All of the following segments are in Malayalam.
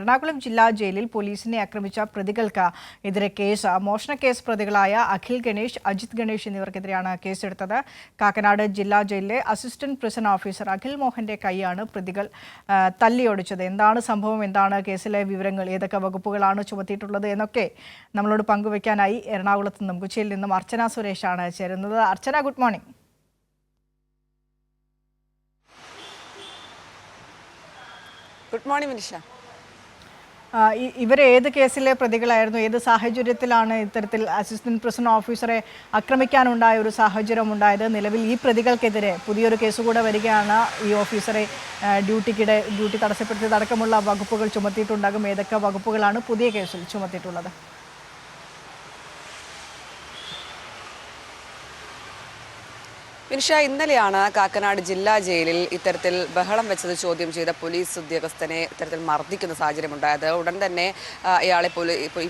എറണാകുളം ജില്ലാ ജയിലിൽ പോലീസിനെ ആക്രമിച്ച പ്രതികൾക്ക് എതിരെ കേസ്. മോഷണ കേസ് പ്രതികളായ അഖിൽ ഗണേഷ് അജിത് ഗണേഷ് എന്നിവർക്കെതിരെയാണ് കേസെടുത്തത്. കാക്കനാട് ജില്ലാ ജയിലിലെ അസിസ്റ്റന്റ് പ്രിസൺ ഓഫീസർ അഖിൽ മോഹന്റെ കൈയാണ് പ്രതികൾ തല്ലിയോടിച്ചത്. എന്താണ് സംഭവം? എന്താണ് കേസിലെ വിവരങ്ങൾ? ഏതൊക്കെ വകുപ്പുകളാണ് ചുമത്തിയിട്ടുള്ളത്? എന്നൊക്കെ നമ്മളോട് പങ്കുവയ്ക്കാനായി എറണാകുളത്ത് നിന്നും കൊച്ചിയിൽ നിന്നും അർച്ചന സുരേഷാണ് ചേരുന്നത്. Archana good morning good morning Minisha ആ, ഇ- ഏത് കേസിലെ പ്രതികളായിരുന്നു? ഏത് സാഹചര്യത്തിലാണ് ഇത്തരത്തിൽ അസിസ്റ്റന്റ് പ്രസിഡന്റ് ഓഫീസറെ ആക്രമിക്കാനുണ്ടായ ഒരു സാഹചര്യം ഉണ്ടായത്? നിലവിൽ ഈ പ്രതികൾക്കെതിരെ പുതിയൊരു കേസ് കൂടെ വരികയാണ്. ഈ ഓഫീസറെ ഡ്യൂട്ടിക്കിടെ ഡ്യൂട്ടി തടസ്സപ്പെടുത്തിയതടക്കമുള്ള വകുപ്പുകൾ ചുമത്തിയിട്ടുണ്ടാകും. ഏതൊക്കെ വകുപ്പുകളാണ് പുതിയ കേസിൽ ചുമത്തിയിട്ടുള്ളത്? മിനിഷ ഇന്നലെയാണ് കാക്കനാട് ജില്ലാ ജയിലിൽ ഇത്തരത്തിൽ ബഹളം വെച്ചത് ചോദ്യം ചെയ്ത പോലീസ് ഉദ്യോഗസ്ഥനെ ഇത്തരത്തിൽ മർദ്ദിക്കുന്ന സാഹചര്യമുണ്ടായത്. ഉടൻ തന്നെ ഇയാളെ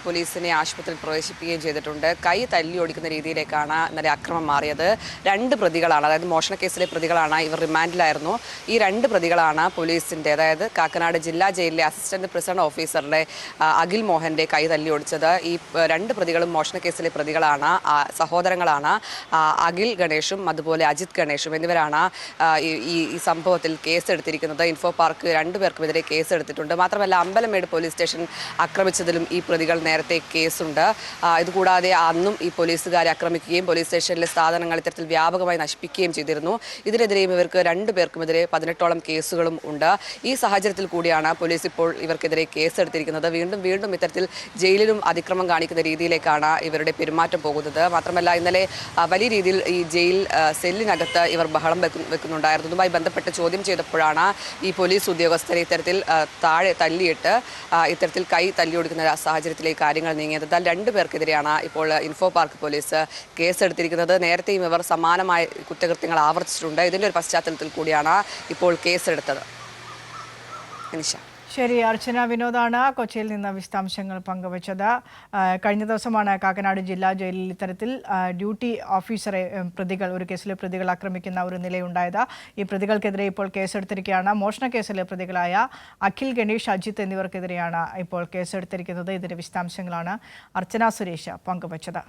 പോലീസിനെ ആശുപത്രിയിൽ പ്രവേശിപ്പിക്കുകയും ചെയ്തിട്ടുണ്ട്. കൈ തല്ലി ഓടിക്കുന്ന രീതിയിലേക്കാണ് ഇന്നലെ അക്രമം മാറിയത്. രണ്ട് പ്രതികളാണ് അതായത് മോഷണ കേസിലെ പ്രതികളാണ് ഇവർ റിമാൻഡിലായിരുന്നു. ഈ രണ്ട് പ്രതികളാണ് പോലീസിന്റെ അതായത് കാക്കനാട് ജില്ലാ ജയിലിലെ അസിസ്റ്റന്റ് പ്രിസൺ ഓഫീസറുടെ അഖിൽ മോഹന്റെ കൈ തല്ലി ഓടിച്ചത്. ഈ രണ്ട് പ്രതികളും മോഷണ കേസിലെ പ്രതികളാണ് സഹോദരങ്ങളാണ് അഖിൽ ഗണേഷും അതുപോലെ അജിത് ഗണേഷും എന്നിവരാണ് ഈ സംഭവത്തിൽ കേസെടുത്തിരിക്കുന്നത്. ഇൻഫോ പാർക്ക് രണ്ടുപേർക്കുമെതിരെ കേസെടുത്തിട്ടുണ്ട്. മാത്രമല്ല അമ്പലമേട് പോലീസ് സ്റ്റേഷൻ ആക്രമിച്ചതിലും ഈ പ്രതികൾ നേരത്തെ കേസുണ്ട്. ഇതുകൂടാതെ അന്നും ഈ പോലീസുകാരെ ആക്രമിക്കുകയും പോലീസ് സ്റ്റേഷനിലെ സാധനങ്ങൾ ഇത്തരത്തിൽ വ്യാപകമായി നശിപ്പിക്കുകയും ചെയ്തിരുന്നു. ഇതിനെതിരെയും ഇവർക്ക് രണ്ടുപേർക്കുമെതിരെ പതിനെട്ടോളം കേസുകളും ഉണ്ട്. ഈ സാഹചര്യത്തിൽ കൂടിയാണ് പോലീസ് ഇപ്പോൾ ഇവർക്കെതിരെ കേസെടുത്തിരിക്കുന്നത്. വീണ്ടും വീണ്ടും ഇത്തരത്തിൽ ജയിലിലും അതിക്രമം കാണിക്കുന്ന രീതിയിലേക്കാണ് ഇവരുടെ പെരുമാറ്റം പോകുന്നത്. മാത്രമല്ല ഇന്നലെ വലിയ രീതിയിൽ ഈ ജയിൽ ആ, സെല്ലിനകത്ത് ഇവർ ബഹളം വെക്കു വെക്കുന്നുണ്ടായിരുന്നു. ഇതുമായി ബന്ധപ്പെട്ട് ചോദ്യം ചെയ്തപ്പോഴാണ് ഈ പോലീസ് ഉദ്യോഗസ്ഥരെ ഇത്തരത്തിൽ താഴെ തല്ലിയിട്ട് ഇത്തരത്തിൽ കൈ തല്ലി കൊടുക്കുന്ന സാഹചര്യത്തിലേക്ക് കാര്യങ്ങൾ നീങ്ങിയത്. എന്നാൽ രണ്ടു പേർക്കെതിരെയാണ് ഇപ്പോൾ ഇൻഫോ പാർക്ക് പോലീസ് കേസെടുത്തിരിക്കുന്നത്. നേരത്തെയും ഇവർ സമാനമായ കുറ്റകൃത്യങ്ങൾ ആവർത്തിച്ചിട്ടുണ്ട്. ഇതിന്റെ ഒരു പശ്ചാത്തലത്തിൽ കൂടിയാണ് ഇപ്പോൾ കേസെടുത്തത്. നിഷ. ശരി അർച്ചന വിനോദാണ്. കൊച്ചിയിൽ നിന്ന് വിശദാംശങ്ങൾ പങ്കുവച്ചത്. കഴിഞ്ഞ ദിവസമാണ് കാക്കനാട് ജില്ലാ ജയിലിൽ ഇത്തരത്തിൽ ഡ്യൂട്ടി ഓഫീസറെ പ്രതികൾ ഒരു കേസിലെ പ്രതികൾ ആക്രമിക്കുന്ന ഒരു നിലയുണ്ടായത്. ഈ പ്രതികൾക്കെതിരെ ഇപ്പോൾ കേസെടുത്തിരിക്കുകയാണ്. മോഷണ കേസിലെ പ്രതികളായ അഖിൽ ഗണേഷ് അജിത് എന്നിവർക്കെതിരെയാണ് ഇപ്പോൾ കേസെടുത്തിരിക്കുന്നത്. ഇതിന്റെ വിശദാംശങ്ങളാണ് അർച്ചന സുരേഷ് പങ്കുവച്ചത്.